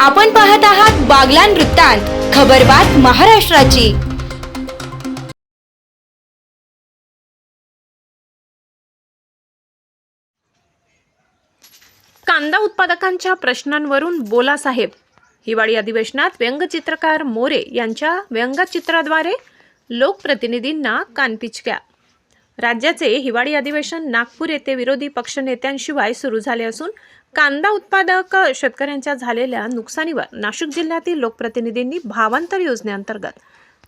आपण पाहत आहात बागलान वृत्तांत खबरबात महाराष्ट्राची. कांदा उत्पादकांच्या प्रश्नांवरून बोला साहेब हिवाळी अधिवेशनात व्यंगचित्रकार मोरे यांच्या व्यंगचित्राद्वारे लोकप्रतिनिधींना कानपिचक्या राज्याचे हिवाळी अधिवेशन नागपूर येथे विरोधी पक्षनेत्यांशिवाय सुरू झाले असून कांदा उत्पादक शेतकऱ्यांच्या झालेल्या नुकसानीवर नाशिक जिल्ह्यातील लोकप्रतिनिधींनी भावांतर योजनेअंतर्गत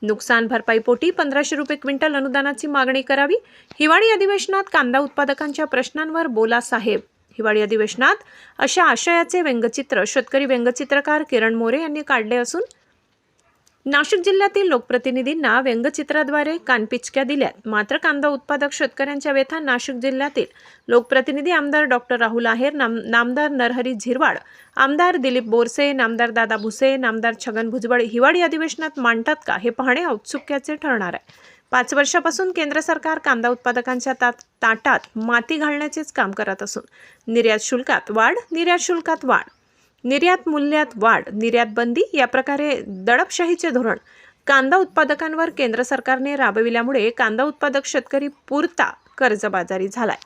नुकसान भरपाईपोटी पंधराशे रुपये क्विंटल अनुदानाची मागणी करावी. हिवाळी अधिवेशनात कांदा उत्पादकांच्या प्रश्नांवर बोला साहेब. हिवाळी अधिवेशनात अशा आशयाचे व्यंगचित्र शेतकरी व्यंगचित्रकार किरण मोरे यांनी काढले असून नाशिक जिल्ह्यातील लोकप्रतिनिधींना व्यंगचित्राद्वारे कानपिचक्या दिल्यात. मात्र कांदा उत्पादक शेतकऱ्यांच्या व्यथा नाशिक जिल्ह्यातील लोकप्रतिनिधी आमदार डॉक्टर राहुल आहेर नाम नामदार नरहरी झिरवाड आमदार दिलीप बोरसे नामदार दादा भुसे नामदार छगन भुजबळ हिवाळी अधिवेशनात मांडतात का हे पाहणे औत्सुक्याचे ठरणार आहे. पाच वर्षापासून केंद्र सरकार कांदा उत्पादकांच्या तात ताटात माती घालण्याचेच काम करत असून निर्यात शुल्कात वाढ निर्यात शुल्कात वाढ. निर्यात मूल्यात वाढ निर्यात बंदी या प्रकारे दडपशाहीचे धोरण. कांदा उत्पादकांवर केंद्र सरकारने राबविल्यामुळे कांदा उत्पादक शेतकरी पुरता कर्जबाजारी झालाय.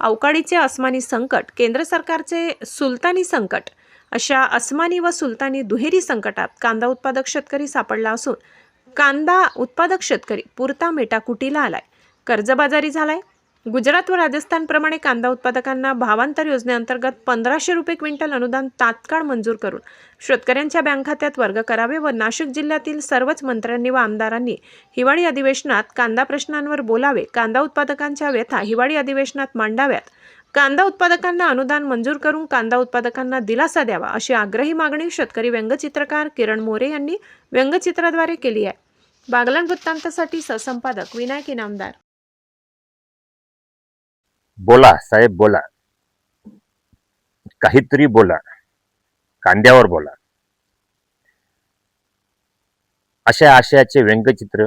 अवकाळीचे अस्मानी संकट केंद्र सरकारचे सुलतानी संकट अशा अस्मानी व सुलतानी दुहेरी संकटात कांदा उत्पादक शेतकरी सापडला असून कांदा उत्पादक शेतकरी पुरता मेटाकुटीला आलाय. कर्जबाजारी झालाय. गुजरात व राजस्थानप्रमाणे कांदा उत्पादकांना भावांतर योजनेअंतर्गत पंधराशे रुपये क्विंटल अनुदान तात्काळ मंजूर करून शेतकऱ्यांच्या बँक खात्यात वर्ग करावे व नाशिक जिल्ह्यातील सर्वच मंत्र्यांनी व आमदारांनी हिवाळी अधिवेशनात कांदा प्रश्नांवर बोलावे कांदा उत्पादकांच्या व्यथा हिवाळी अधिवेशनात मांडाव्यात. कांदा उत्पादकांना अनुदान मंजूर करून कांदा उत्पादकांना दिलासा द्यावा अशी आग्रही मागणी शेतकरी व्यंगचित्रकार किरण मोरे यांनी व्यंगचित्राद्वारे केली आहे. बागलान वृत्तांतासाठी सहसंपादक विनायक इनामदार. बोला साहेब बोला. काहीतरी बोला. कांद्यावर बोला. अशा आशयाचे व्यंगचित्र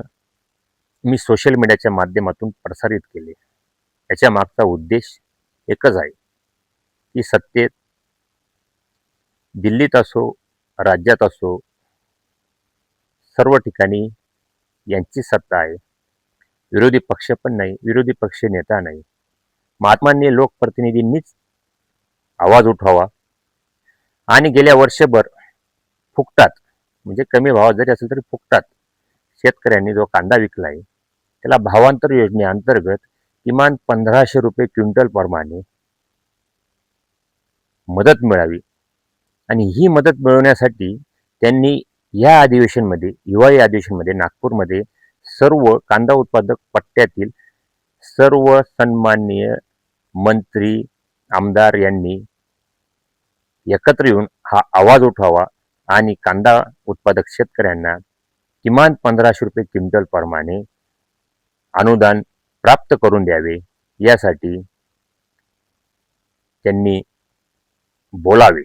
मी सोशल मीडियाच्या माध्यमातून प्रसारित केले. याच्या मागचा उद्देश एकच आहे की सत्तेत दिल्लीत असो राज्यात असो सर्व ठिकाणी यांची सत्ता आहे. विरोधी पक्ष पण नाही विरोधी पक्ष नेता नाही. महात्मांनी लोकप्रतिनिधींनीच आवाज उठवावा. आणि गेल्या वर्षभर फुकटात म्हणजे कमी भावात जरी असेल तरी फुकटात शेतकऱ्यांनी जो कांदा विकला आहे त्याला भावांतर योजनेअंतर्गत किमान पंधराशे रुपये क्विंटल प्रमाणे मदत मिळावी. आणि ही मदत मिळवण्यासाठी त्यांनी या अधिवेशनमध्ये हिवाळी अधिवेशनमध्ये नागपूरमध्ये सर्व कांदा उत्पादक पट्ट्यातील सर्व सन्माननीय मंत्री आमदार यांनी एकत्र येऊन हा आवाज उठवावा आणि कांदा उत्पादक शेतकऱ्यांना किमान पंधराशे रुपये क्विंटल प्रमाणे अनुदान प्राप्त करून द्यावे यासाठी त्यांनी बोलावे.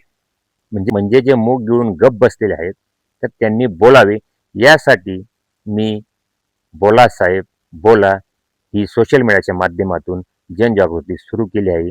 म्हणजे म्हणजे जे मूग गिळून गप बसलेले आहेत तर त्यांनी बोलावे. यासाठी मी बोला साहेब बोला ही सोशल मीडियाच्या माध्यमातून जनजागृती सुरू केली आहे.